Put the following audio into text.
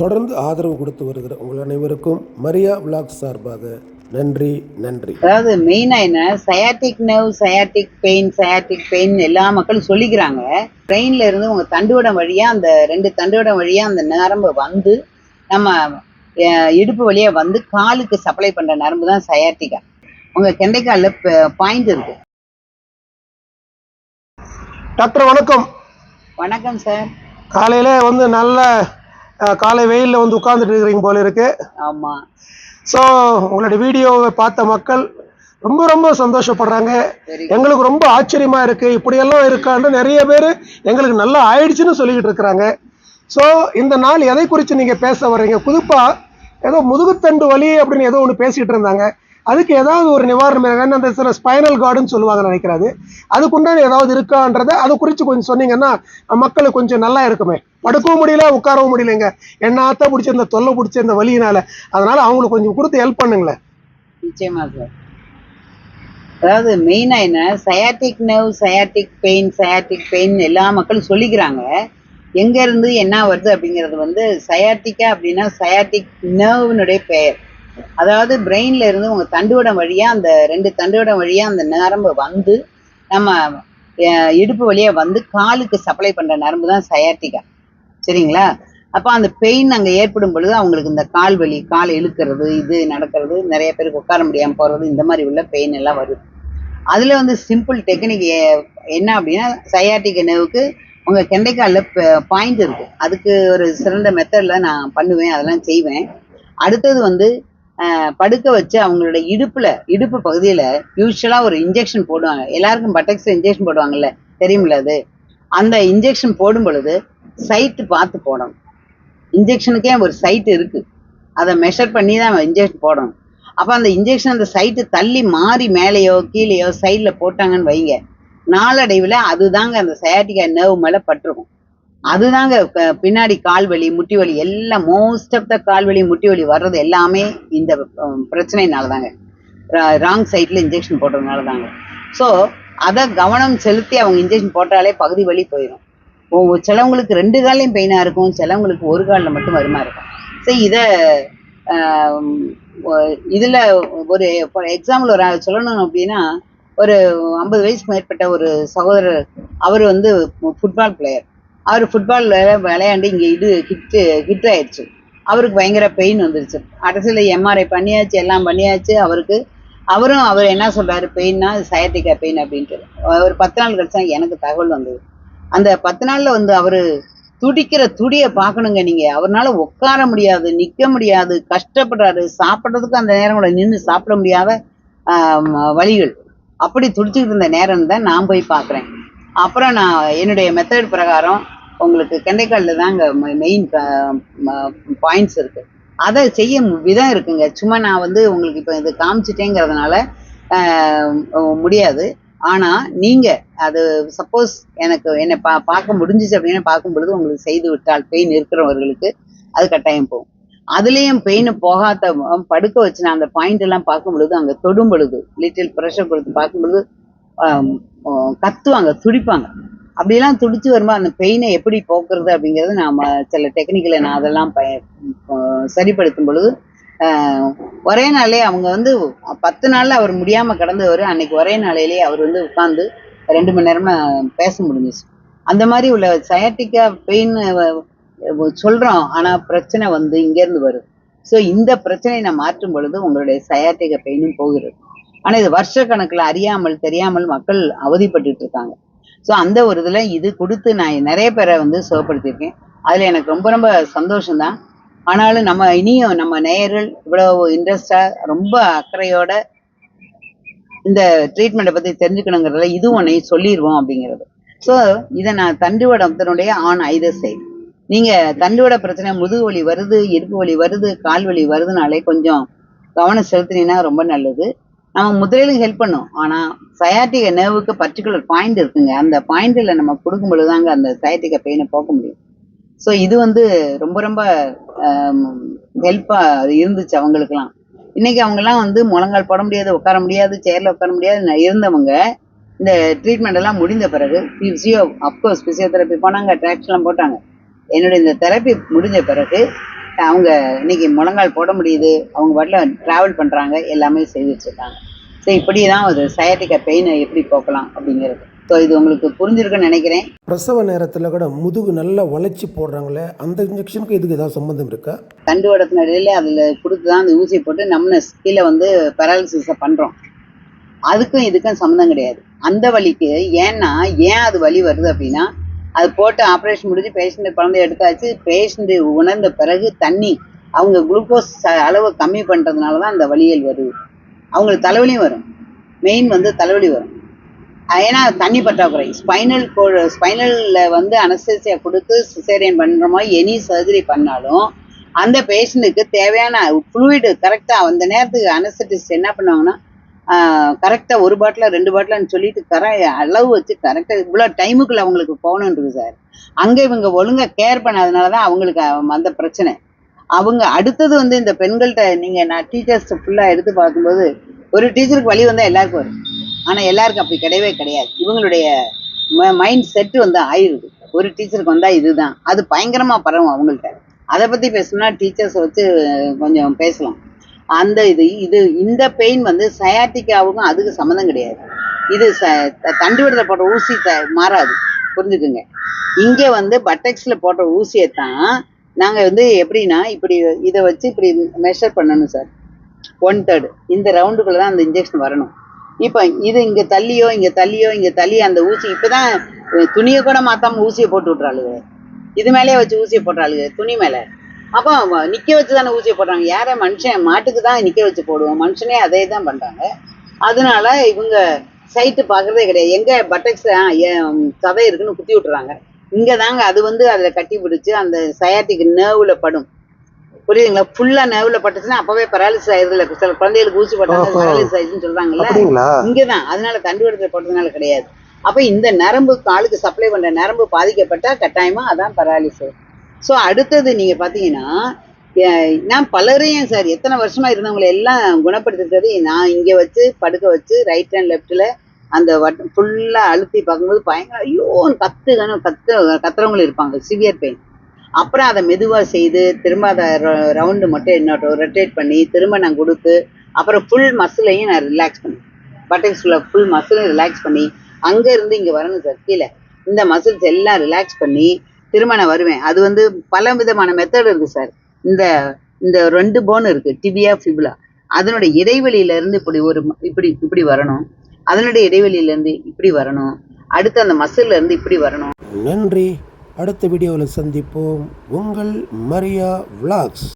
தொடர்ந்து ஆதரவு கொடுத்து வருகிற உங்கள் அனைவருக்கும் மரியா விலாக் சார்பாக நன்றி நன்றி. அதாவது மெயினா என்ன? Sciatic nerve sciatic pain sciatic pain எல்லா மக்களும் சொல்லிக்கிறாங்க. பிரெயின்ல இருந்து உங்க தண்டுவடம் வழியா அந்த ரெண்டு தண்டுவடம் வழியா அந்த நரம்பு வந்து நம்ம இடுப்பு வழியா வந்து காலுக்கு சப்ளை பண்ற நரம்பு தான் சயாட்டிகா உங்க கெண்டைக்கால்ல பாயிண்ட் இருக்கு. டாக்டர் வணக்கம். வணக்கம் சார். காலையில வந்து நல்ல காலை வெயிலில் வந்து உட்கார்ந்துட்டு இருக்கிறீங்க போல இருக்கு. ஆமா. ஸோ உங்களுடைய வீடியோவை பார்த்த மக்கள் ரொம்ப ரொம்ப சந்தோஷப்படுறாங்க. எங்களுக்கு ரொம்ப ஆச்சரியமா இருக்கு. இப்படியெல்லாம் இருக்கான்னு நிறைய பேர் எங்களுக்கு நல்லா ஆயிடுச்சுன்னு சொல்லிக்கிட்டு இருக்கிறாங்க. ஸோ இந்த நாள் எதை குறித்து நீங்கள் பேச வர்றீங்க? குறிப்பா ஏதோ முதுகுத்தண்டு வலி அப்படின்னு ஏதோ ஒன்று பேசிட்டு இருந்தாங்க. அதுக்கு ஏதாவது ஒரு நிவாரணம் ஏன்னா அந்த சில ஸ்பைனல் கார்டுன்னு சொல்லுவாங்க நினைக்கிறாரு. அதுக்குண்டான ஏதாவது இருக்கான்றதை அதை குறித்து கொஞ்சம் சொன்னீங்கன்னா மக்களுக்கு கொஞ்சம் நல்லா இருக்குமே. படுக்கவும் முடியல உட்காரவும் முடியலைங்க. என்னாத்த பிடிச்ச இந்த தொல்லை பிடிச்ச இந்த வலியினால. அதனால அவங்களுக்கு கொஞ்சம் கொடுத்து ஹெல்ப் பண்ணுங்களேன். நிச்சயமா சார் அதாவது மெயினாக என்ன sciatic nerve sciatic pain sciatic pain எல்லா மக்களும் சொல்லிக்கிறாங்க. எங்கேருந்து என்ன வருது அப்படிங்கிறது வந்து சயாட்டிக்கா அப்படின்னா சயாட்டிக் நர்வ்னுடைய பெயர். அதாவது பிரெயின்ல இருந்து உங்க தண்டுவடம் வழியா அந்த ரெண்டு தண்டுவடம் வழியா அந்த நரம்பு வந்து நம்ம இடுப்பு வழியா வந்து காலுக்கு சப்ளை பண்ற நரம்பு தான் சயாட்டிகா சரிங்களா? அப்ப அந்த பெயின் அங்க ஏற்படும் பொழுது அவங்களுக்கு இந்த கால் வலி கால் இழுக்கிறது இது நடக்கிறது நிறைய பேருக்கு உட்கார முடியாம போறது இந்த மாதிரி உள்ள பெயின் எல்லாம் வருது அதுல வந்து சிம்பிள் டெக்னிக் என்ன அப்படின்னா சயாட்டிக் நினைவுக்கு உங்க கெண்டைக்கால்ல பாயிண்ட் இருக்கு. அதுக்கு ஒரு சிறந்த மெத்தட்ல நான் பண்ணுவேன் அதெல்லாம் செய்வேன். அடுத்தது வந்து படுக்க வச்சு அவங்களோட இடுப்புல இடுப்பு பகுதியில யூஸ்வலா ஒரு இன்ஜெக்ஷன் போடுவாங்க. எல்லாருக்கும் பட்டக்ஸ் இன்ஜெக்ஷன் போடுவாங்கல்ல தெரியுமில்ல அது? அந்த இன்ஜெக்ஷன் போடும் பொழுது சைட்டு பார்த்து போடணும். இன்ஜெக்ஷனுக்கே ஒரு சைட் இருக்கு. அதை மெஷர் பண்ணி தான் இன்ஜெக்ஷன் போடணும். அப்போ அந்த இன்ஜெக்ஷன் அந்த சைட்டு தள்ளி மாறி மேலேயோ கீழேயோ சைடில் போட்டாங்கன்னு வைங்க. நாளடைவில் அதுதாங்க அந்த சயாட்டிக்கா நர்வ் மேலே பட்டிருக்கும். அதுதாங்க பின்னாடி கால் வலி முட்டி வலி எல்லாம் மோஸ்ட் ஆஃப் த கால் வலி முட்டி வலி வர்றது எல்லாமே இந்த பிரச்சனைனாலதாங்க தாங்க ராங் சைட்ல இன்ஜெக்ஷன் போடுறதுனால தாங்க ஸோ அதை கவனம் செலுத்தி அவங்க இன்ஜெக்ஷன் போட்டாலே பகுதி வலி போயிடும் சிலவங்களுக்கு ரெண்டு காலையும் பெயினாக இருக்கும் சிலவங்களுக்கு ஒரு காலில் மட்டும் வருமா இருக்கும். ஸோ இதை இதில் ஒரு ஃபார் எக்ஸாம்பிள் ஒரு சொல்லணும் அப்படின்னா ஒரு ஐம்பது வயசுக்கு மேற்பட்ட ஒரு சகோதரர் அவர் வந்து ஃபுட்பால் பிளேயர் அவர் ஃபுட்பால் விளையாண்டு இங்கே இது ஹிட்டு ஹிட் ஆயிடுச்சு. அவருக்கு பயங்கர பெயின் வந்துருச்சு. கடைசியில் எம்ஆர்ஐ பண்ணியாச்சு எல்லாம் பண்ணியாச்சு. அவருக்கு அவரும் அவர் என்ன சொல்கிறாரு பெயின்னா சயாட்டிக்கா பெயின் அப்படின்ட்டு. ஒரு பத்து நாள் கழிச்சா எனக்கு தகவல் வந்தது. அந்த பத்து நாளில் வந்து அவர் துடிக்கிற துடியை பார்க்கணுங்க நீங்கள் அவர்னால உட்கார முடியாது நிற்க முடியாது கஷ்டப்படுறாரு. சாப்பிட்றதுக்கு அந்த நேரம் கூட நின்று சாப்பிட முடியாத வழிகள். அப்படி துடிச்சுக்கிட்டு இருந்த நேரம் தான் நான் போய் பார்க்குறேன். அப்புறம் நான் என்னுடைய மெத்தட் பிரகாரம் உங்களுக்கு கெண்டைக்காலில் தாங்க மெயின் பாயிண்ட்ஸ் இருக்கு. அதை செய்ய விதம் இருக்குங்க. சும்மா நான் வந்து உங்களுக்கு இப்போ இது காமிச்சிட்டேங்கிறதுனால முடியாது. ஆனால் நீங்கள் அது சப்போஸ் எனக்கு என்னை பா பார்க்க முடிஞ்சிச்சு அப்படின்னு பார்க்கும் பொழுது உங்களுக்கு செய்து விட்டால் பெயின் இருக்கிறவர்களுக்கு அது கட்டாயம் போகும். அதுலேயும் பெயின் போகாத படுக்க வச்சு நான் அந்த பாயிண்ட் எல்லாம் பார்க்கும் பொழுது அங்கே தொடும் பொழுது லிட்டில் ப்ரெஷர் கொடுத்து பார்க்கும் பொழுது கத்துவாங்க துடிப்பாங்க. அப்படிலாம் துடிச்சு வரும்போது அந்த பெயினை எப்படி போக்குறது அப்படிங்கிறது நாம சில டெக்னிக்கலை நான் அதெல்லாம் பய சரிப்படுத்தும் பொழுது ஒரே நாளே அவங்க வந்து பத்து நாள்ல அவர் முடியாம கடந்தவர் அன்னைக்கு ஒரே நாளையிலேயே அவர் வந்து உட்காந்து ரெண்டு மணி நேரமா பேச முடிஞ்சிச்சு. அந்த மாதிரி உள்ள சயாட்டிக்கா பெயின் சொல்றோம் ஆனா பிரச்சனை வந்து இங்கேருந்து வரும் ஸோ இந்த பிரச்சனையை நான் மாற்றும் பொழுது உங்களுடைய சயாட்டிக பெயினும் போகிறது. ஆனா இது வருஷ கணக்குல அறியாமல் தெரியாமல் மக்கள் அவதிப்பட்டு இருக்காங்க. ஸோ அந்த ஒரு இதுல இது கொடுத்து நான் நிறைய பேரை வந்து சுகப்படுத்தியிருக்கேன் அதுல எனக்கு ரொம்ப ரொம்ப சந்தோஷம்தான். ஆனாலும் நம்ம இனியும் நம்ம நேயர்கள் இவ்வளவு இன்ட்ரெஸ்டா ரொம்ப அக்கறையோட இந்த ட்ரீட்மெண்ட்டை பத்தி தெரிஞ்சுக்கணுங்கிறதுல இது ஒன்னையும் சொல்லிடுவோம் அப்படிங்கிறது. ஸோ இதை நான் தண்டுவடத்தினுடைய ஆன் ஐதர் சைடு நீங்க தண்டுவட பிரச்சனை முதுகு வலி வருது இடுப்பு வலி வருது கால் வலி வருதுனாலே கொஞ்சம் கவனம் செலுத்தினீங்கன்னா ரொம்ப நல்லது. நம்ம முதலிலும் ஹெல்ப் பண்ணும். ஆனால் சயாட்டிக நர்வுக்கு பர்டிகுலர் பாயிண்ட் இருக்குங்க. அந்த பாயிண்ட்ல நம்ம கொடுக்கும் பொழுதுதாங்க அந்த சயாட்டிக பெயினை போக்க முடியும். ஸோ இது வந்து ரொம்ப ரொம்ப ஹெல்ப்பாக இருந்துச்சு அவங்களுக்குலாம் இன்னைக்கு அவங்கெல்லாம் வந்து முழங்கால் போட முடியாது உட்கார முடியாது சேரில் உட்கார முடியாது. இருந்தவங்க இந்த ட்ரீட்மெண்ட் எல்லாம் முடிந்த பிறகு ஃபிசியோ அப்கோர்ஸ் பிசியோதெரப்பி போனாங்க ட்ராக்ஸ்லாம் போட்டாங்க. என்னுடைய இந்த தெரப்பி முடிஞ்ச பிறகு அவங்க இன்னைக்கு முழங்கால் போட முடியுது. அவங்க பாட்டில் ட்ராவல் பண்ணுறாங்க எல்லாமே செய்துட்டு இருக்காங்க ஸோ இப்படி தான் ஒரு சயாட்டிக்கா பெயினை எப்படி போக்கலாம் அப்படிங்கிறது. ஸோ இது உங்களுக்கு புரிஞ்சிருக்குன்னு நினைக்கிறேன். பிரசவ நேரத்தில் கூட முதுகு நல்லா வளைச்சி போடுறாங்களே அந்த இன்ஜெக்ஷனுக்கு இதுக்கு ஏதாவது சம்மந்தம் இருக்கா? தண்டு வடத்தின் இடையில அதில் கொடுத்து தான் அந்த ஊசியை போட்டு நம்ம கீழே வந்து பெராலிசிஸை பண்ணுறோம் அதுக்கும் இதுக்கும் சம்மந்தம் கிடையாது. அந்த வலிக்கு ஏன்னா ஏன் அது வலி வருது அப்படின்னா அது போட்டு ஆப்ரேஷன் முடிஞ்சு பேஷண்ட் குழந்தைய எடுத்தாச்சு. பேஷண்ட் உணர்ந்த பிறகு தண்ணி அவங்க குளுக்கோஸ் அளவை கம்மி பண்ணுறதுனால தான் அந்த வலியல் வருது. அவங்களுக்கு தலைவலியும் வரும். மெயின் வந்து தலைவலி வரும். ஏன்னா தண்ணி பற்றாக்குறை. ஸ்பைனல் கோ ஸ்பைனலில் வந்து அனஸ்தேசியா கொடுத்து சிசேரியன் பண்ணுற மாதிரி எனி சர்ஜரி பண்ணாலும் அந்த பேஷண்ட்டுக்கு தேவையான ஃப்ளூயிடு கரெக்டாக அந்த நேரத்துக்கு அனஸ்தட்டிஸ்ட் என்ன பண்ணுவாங்கன்னா கரெக்டாக ஒரு பாட்டில் ரெண்டு பாட்டில்னு சொல்லிட்டு கர அளவு வச்சு கரெக்டாக இவ்வளோ டைமுக்குள்ள அவங்களுக்கு போகணுன்றது சார் அங்கே இவங்க ஒழுங்காக கேர் பண்ணாதனால தான் அவங்களுக்கு அந்த பிரச்சனை. அவங்க அடுத்தது வந்து இந்த பெண்கள்கிட்ட நீங்கள் நான் டீச்சர்ஸ் ஃபுல்லாக எடுத்து பார்க்கும்போது ஒரு டீச்சருக்கு வழி வந்தால் எல்லாருக்கும் வரும். ஆனால் எல்லாருக்கும் அப்படி கிடையவே கிடையாது. இவங்களுடைய மைண்ட் செட்டு வந்து ஆயிடுது ஒரு டீச்சருக்கு வந்தால் இதுதான். அது பயங்கரமாக பரவும் அவங்கள்ட்ட. அதை பற்றி பேசணும்னா டீச்சர்ஸ் வச்சு கொஞ்சம் பேசலாம். அந்த இது இது இந்த பெயின் வந்து சயாட்டிக்காவுக்கும் அதுக்கு சம்மந்தம் கிடையாது. இது ச த- தண்டு விடுதலை போடுற ஊசி த மாறாது. புரிஞ்சுக்குங்க. இங்கே வந்து பட்டெக்ஸில் போடுற ஊசியை தான் நாங்கள் வந்து எப்படின்னா இப்படி இதை வச்சு இப்படி மெஷர் பண்ணணும் சார். ஒன் தேர்டு இந்த ரவுண்டுக்குள்ள தான் அந்த இன்ஜெக்ஷன் வரணும். இப்போ இது இங்கே தள்ளியோ இங்கே தள்ளியோ இங்கே தள்ளி அந்த ஊசி இப்போ தான் துணியை கூட மாற்றாமல் ஊசியை போட்டு விட்றாளுங்க இது மேலேயே வச்சு ஊசியை போடுறாளுங்க துணி மேலே. அப்போ நிக்க வச்சு தானே ஊசியை போடுறாங்க. யாரை மனுஷன் மாட்டுக்கு தான் நிக்க வச்சு போடுவோம். மனுஷனே அதே தான் பண்றாங்க. அதனால இவங்க சைட்டு பார்க்கறதே கிடையாது. எங்க பட்டக்ஸ் சதை இருக்குன்னு குத்தி விட்டுறாங்க. இங்க தாங்க அது வந்து அதுல கட்டி பிடிச்சு அந்த சயாட்டிக் நர்வ்ல படும். புரியுதுங்களா? ஃபுல்லா நர்வ்ல பட்டுச்சுன்னா அப்பவே பராலிசிஸ் ஆயிருதுல சில குழந்தைகளுக்கு ஊசி போட்டாங்க. பராலிசிஸ் ஆயிடுச்சுன்னு சொல்றாங்கல்ல. இங்கதான் அதனால தண்டுவடத்தில் போட்டதுனால கிடையாது. அப்ப இந்த நரம்பு காலுக்கு சப்ளை பண்ற நரம்பு பாதிக்கப்பட்டா கட்டாயமா அதான் பராலிசிஸ் ஸோ அடுத்தது நீங்க பாத்தீங்கன்னா நான் பலரையும் சார் எத்தனை வருஷமா இருந்தவங்களை எல்லாம் குணப்படுத்திருக்கிறது நான் இங்க வச்சு படுக்க வச்சு ரைட் அண்ட் லெஃப்ட்ல அந்த வட் ஃபுல்லா அழுத்தி பார்க்கும்போது பயங்கர ஐயோ கத்து கத்து கத்துறவங்களும் இருப்பாங்க சிவியர் பெயின் அப்புறம் அதை மெதுவாக செய்து திரும்ப அதை ரவுண்டு மட்டும் என்ன ரொட்டேட் பண்ணி திரும்ப நான் கொடுத்து அப்புறம் ஃபுல் மசிலையும் நான் ரிலாக்ஸ் பண்ணேன் பட்டக்ஸில் ஃபுல் மசிலையும் ரிலாக்ஸ் பண்ணி அங்கே இருந்து இங்கே வரணும் சார் கீழே. இந்த மசில்ஸ் எல்லாம் ரிலாக்ஸ் பண்ணி திருமணம் நான் வருவேன். அது வந்து பல விதமான மெத்தட் இருக்குது சார் இந்த இந்த ரெண்டு போன் இருக்குது டிபியா ஃபிபுலா அதனுடைய இடைவெளியில இருந்து இப்படி ஒரு இப்படி இப்படி வரணும். அதனுடைய இடைவெளியில இருந்து இப்படி வரணும். அடுத்து அந்த மசில்ல இருந்து இப்படி வரணும். நன்றி. அடுத்த வீடியோவில் சந்திப்போம். உங்கள் மரியா விளாக்ஸ்